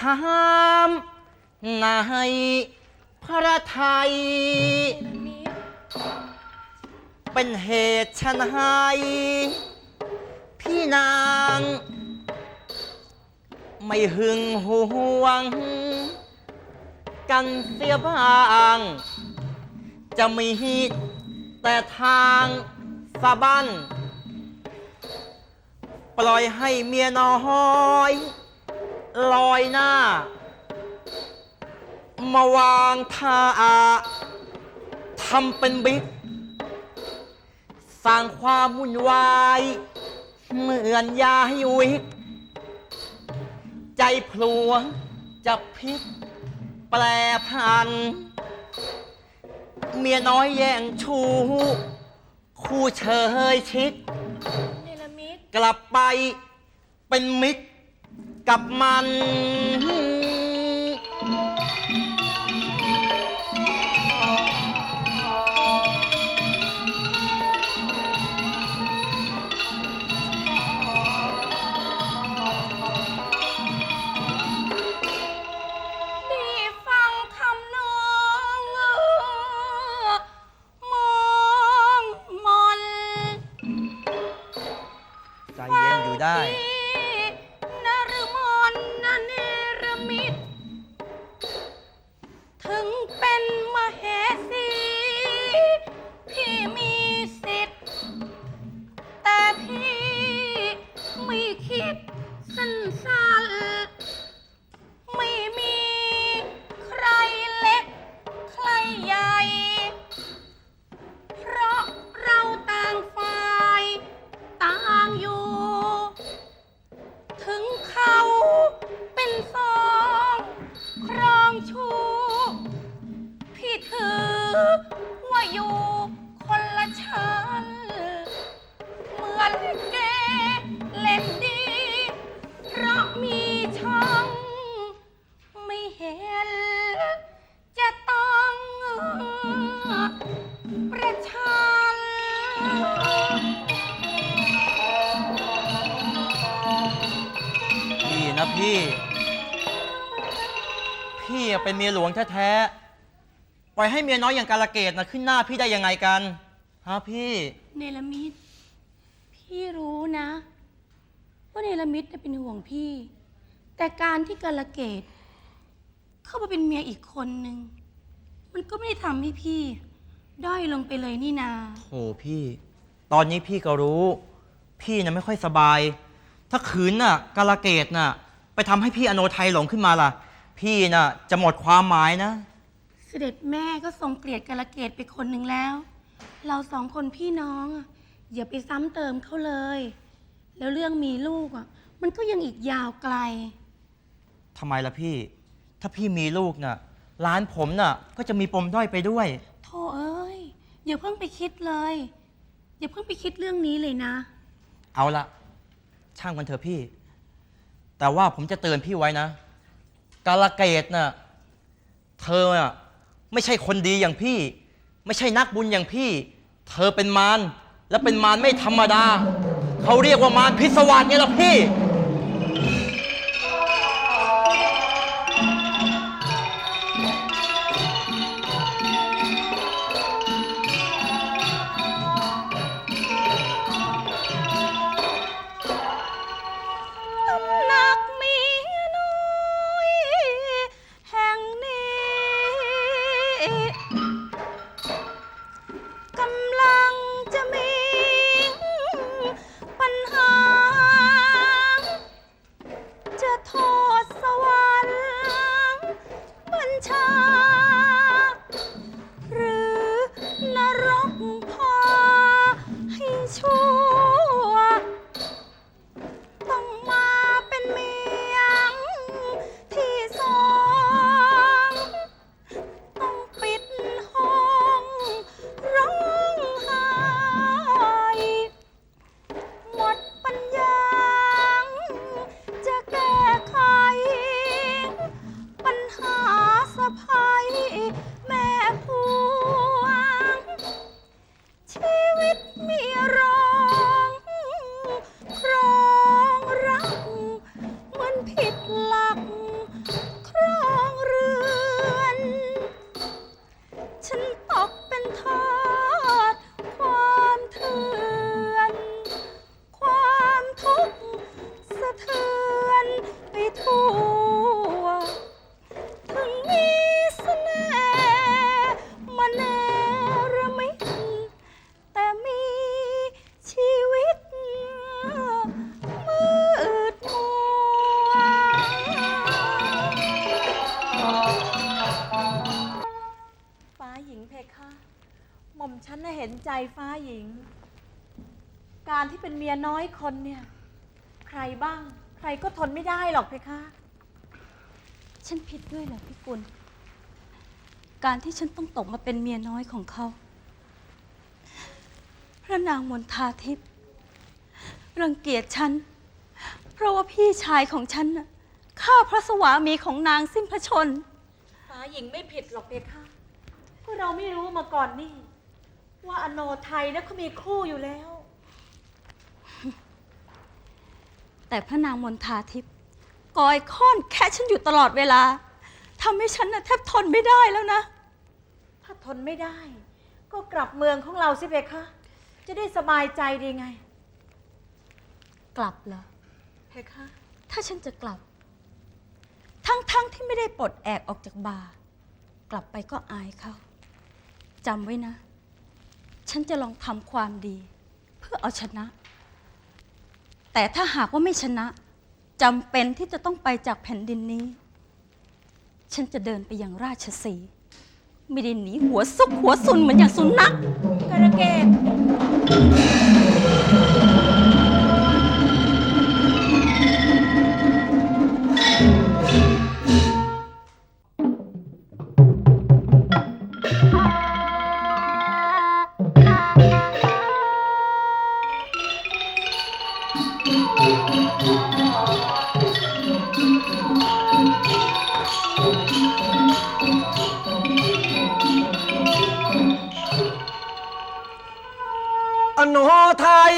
อยากจะถามในพระไทย เป็นเหตุชนให้พี่นาง ไม่หึงหวง กันเสียบ้าง จะมีแต่ทางสะบันปล่อยให้เมียน้อย ลอยหน้า มาวางท่าทำเป็นบิ๊กสร้างความวุ่นวาย เหมือนยาให้วิก ใจพลวงจะพลิก แปรพัน เมียน้อยแย่งชู คู่เชยชิด เนลมิต กลับไปเป็นมิตร กับมัน พี่นะพี่ พี่อะเป็นเมียหลวงแท้ๆ ปล่อยให้เมียน้อยอย่างกาลเกตนะขึ้นหน้าพี่ได้ยังไงกันฮะพี่ เนลมิตพี่รู้นะ ว่าเนลมิตน่ะเป็นห่วงพี่ แต่การที่กาลเกต เข้ามาเป็นเมียอีกคนนึง มันก็ไม่ได้ทำให้พี่ ด้อยลงไปเลยนี่นาโอ้พี่ ตอนนี้พี่ก็รู้ พี่นะไม่ค่อยสบาย ถ้าขืนน่ะกาลเกตน่ะไป ทำให้พี่อโนไทยหลงขึ้นมาล่ะ พี่น่ะจะหมดความหมายนะ เสด็จแม่ก็ทรงเกลียดกาลเกตไปคนหนึ่งแล้ว เราสองคนพี่น้องอะอย่าไปซ้ำเติมเขาเลย แล้วเรื่องมีลูกอะ มันก็ยังอีกยาวไกล ทำไมล่ะพี่ ถ้าพี่มีลูกน่ะร้านผมน่ะ ก็จะมีปมด้อยไปด้วย โธ่เอ้ย อย่าเพิ่งไปคิดเลย อย่าเพิ่งไปคิดเรื่องนี้เลยนะ เอาละช่างมันเถอะพี่ แต่ว่าผมจะเตือนพี่ไว้นะ กาลเกตน่ะ เธอน่ะไม่ใช่คนดีอย่างพี่ ไม่ใช่นักบุญอย่างพี่ เธอเป็นมาร และเป็นมารไม่ธรรมดา เขาเรียกว่ามารพิศวาสไงล่ะพี่ ฟ้าหญิง การที่เป็นเมียน้อยคนเนี่ย ใครบ้าง ใครก็ทนไม่ได้หรอกเพคะ ฉันผิดด้วยเหรอพี่กุล การที่ฉันต้องตกมาเป็นเมียน้อยของเขา พระนางมนทาทิพย์รังเกียจฉัน เพราะว่าพี่ชายของฉันน่ะฆ่าพระสวามีของนางสิ้นพระชน ฟ้าหญิงไม่ผิดหรอกเพคะก็เราไม่รู้มาก่อนนี่ ว่าอโนไทยนะเขามีคู่อยู่แล้ว แต่พระนางมนทาทิพย์กอยค้อนแค่ฉันอยู่ตลอดเวลาทำให้ฉันน่ะแทบทนไม่ได้แล้วนะ ถ้าทนไม่ได้ ก็กลับเมืองของเราสิเพคะจะได้สบายใจดีไง กลับเหรอเพคะถ้าฉันจะกลับ ทั้งๆทที่ไม่ได้ปลดแอกออกจากบาร์กลับไปก็อายเขาจำไว้นะ ฉันจะลองทำความดี เพื่อเอาชนะ แต่ถ้าหากว่าไม่ชนะจำเป็นที่จะต้องไปจากแผ่นดินนี้ ฉันจะเดินไปยังราชสีไม่ได้หนีหัวซุกหัวซุนเหมือนอย่างสุนัขกระเกต อโนไทย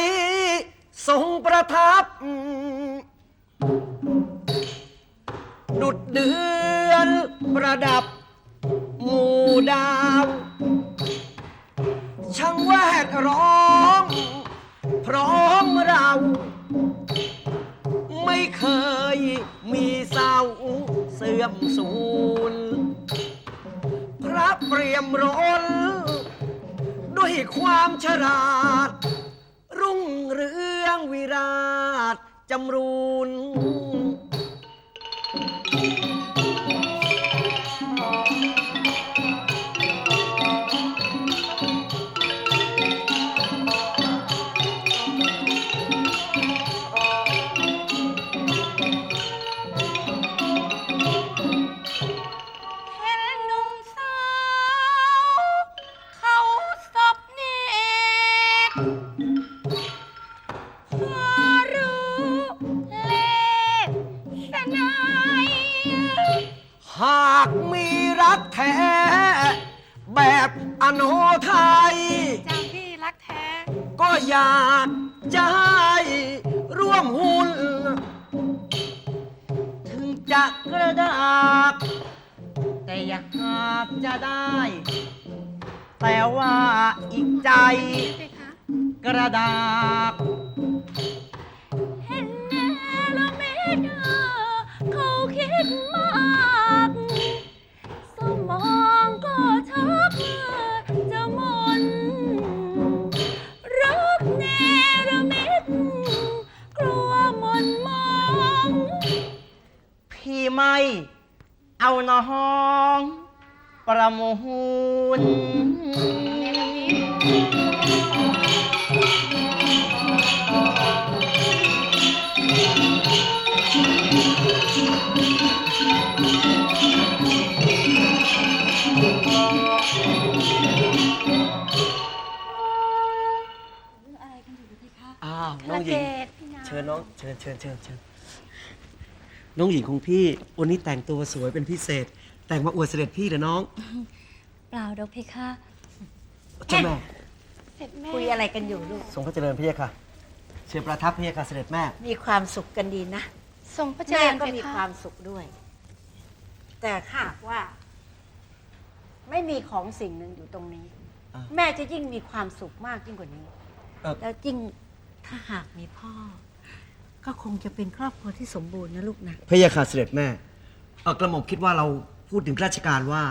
ทรงประทับ ดุดเดือนประดับ หมู่ดาว ช่างแวดร้อื่อมสูญพระเปรียมร้นด้วยความฉลาด รุ่งเรืองวิราชจำรูนาษแต่อยากหากจะได้ แต่ว่าอีกใจพี่คะกระดาษเห็นแน่ละเมดเขาคิดมากสมองก็ชักจะหมนรักแนรมิตกลัวหมนมอง พี่ไม่ เอาน้องประมูลอะไรกันอยู่พี่คะอ้าวน้ระองหญิเกงตพี่นาเชิญน้องเชิญเชิญเชิญเชิญ น้องหญิงของพี่ วันนี้แต่งตัวสวยเป็นพิเศษ แต่งมาอวดเสด็จพี่เหรอน้องเปล่าดอกเพคะเจ้าแม่เสร็จแม่คุยอะไรกันอยู่ลูกทรงพระเจริญพี่ค่ะ เชิญประทับพี่ค่ะเสด็จแม่ มีความสุขกันดีนะทรงพระเจแม่ริญก็เพมีคะความสุขด้วย แต่หากว่า ไม่มีของสิ่งหนึ่งอยู่ตรงนี้ อะแม่จะยิ่งมีความสุขมากยิ่งกว่านี้ เอ่อ แล้วยิ่งถ้าหากมีพ่อ ก็คงจะเป็นครอบครัวที่สมบูรณ์นะลูกนะพี่ค่ะเสด็จแม่เออกระหม่อมคิดว่าเราพูดถึงราชการว่า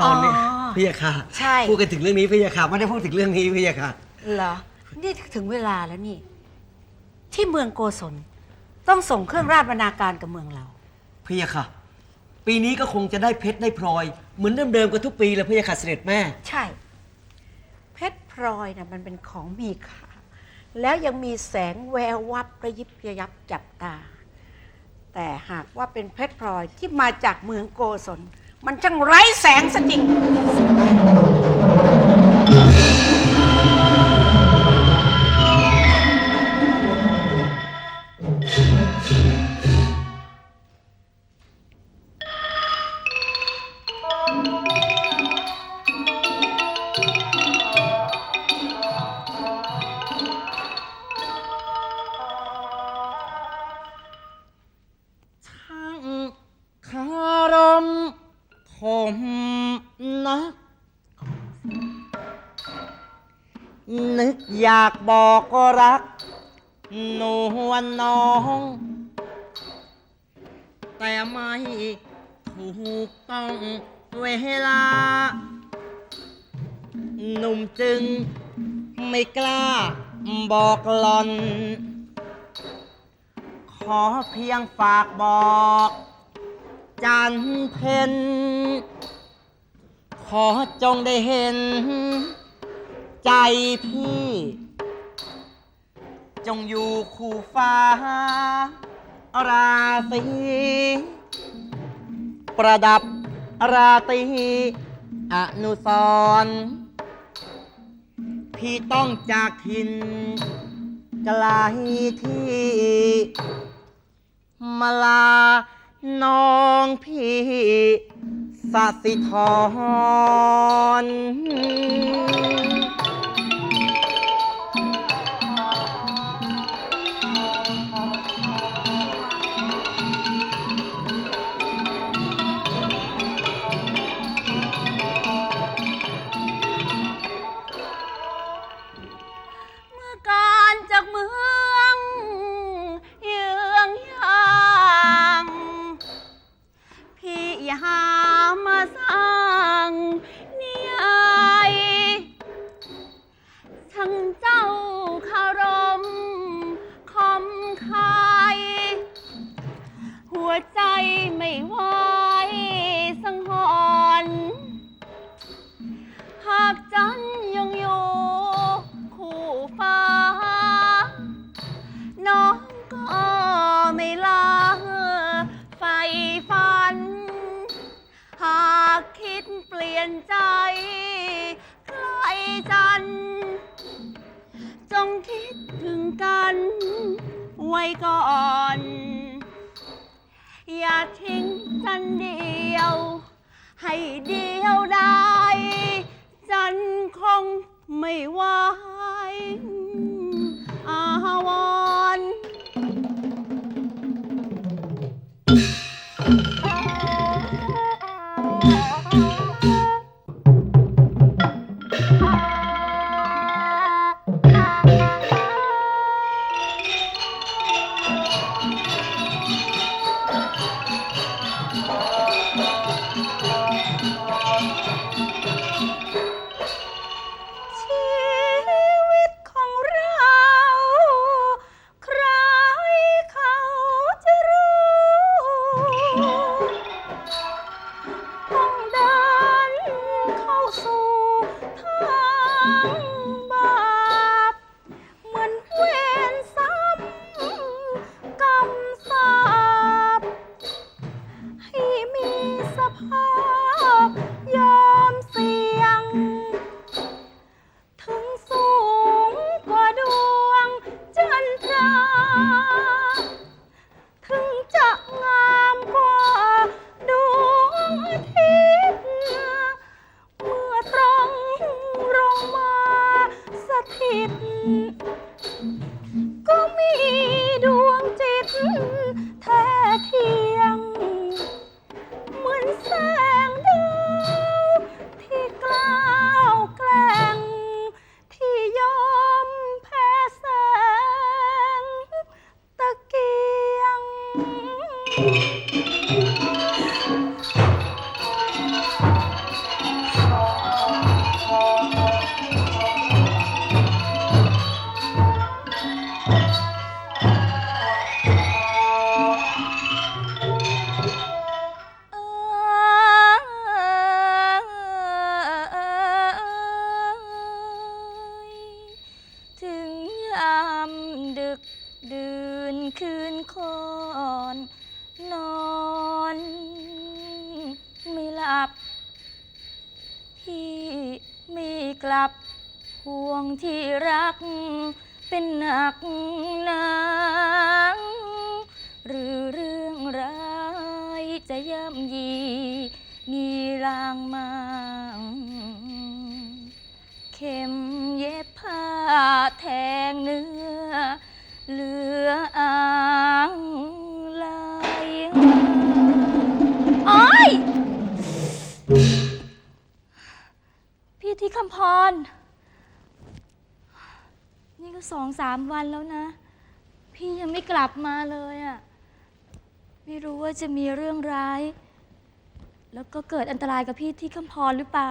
ตอนนี้อ๋อพี่ค่ะใช่ พูดกันถึงเรื่องนี้พี่ค่ะไม่ได้พูดถึงเรื่องนี้พี่ค่ะ เหรอ นี่ถึงเวลาแล้วนี่ ที่เมืองโกศลต้องส่งเครื่องราชบรรณาการกับเมืองเรา พี่ค่ะ ปีนี้ก็คงจะได้เพชรได้พลอย เหมือนเดิมๆกับทุกปีเลยพี่ค่ะเสด็จแม่ ใช่ เพชรพพลอยนะมันเป็นของมีค่า แล้วยังมีแสงแวววับระยิบระยับจับตา แต่หากว่าเป็นเพชรพลอยที่มาจากเมืองโกศลมันจังไร้แสงสจริง อยากบอกก็รัก หนวลน้อง แต่ไม่ถูกต้องเวลา หนุ่มจึงไม่กล้าบอกหลอน ขอเพียงฝากบอก จันเพนขอจงได้เห็น ใจพี่ จงอยู่คู่ฟ้า ราศีประดับราตรีอนุสรณ์พี่ต้องจากถิ่นไกลที่มาลาน้องพี่สสิธร ฉันเดียว ให้เดียวได้ ฉันคงไม่ว่า เกลับห่วงที่รัก เป็นหนักหนังหรือเรื่องร้ายจะย่ำยี มีรางมา เข็มเย็บผ้าแทงเนื้อ เหลืออ่างลายอ้อย พี่ที่คำพร นี่ก็สองสามวันแล้วนะ พี่ยังไม่กลับมาเลยอะ่ะ ไม่รู้ว่าจะมีเรื่องร้าย แล้วก็เกิดอันตรายกับพี่ที่คำพรหรือเปล่า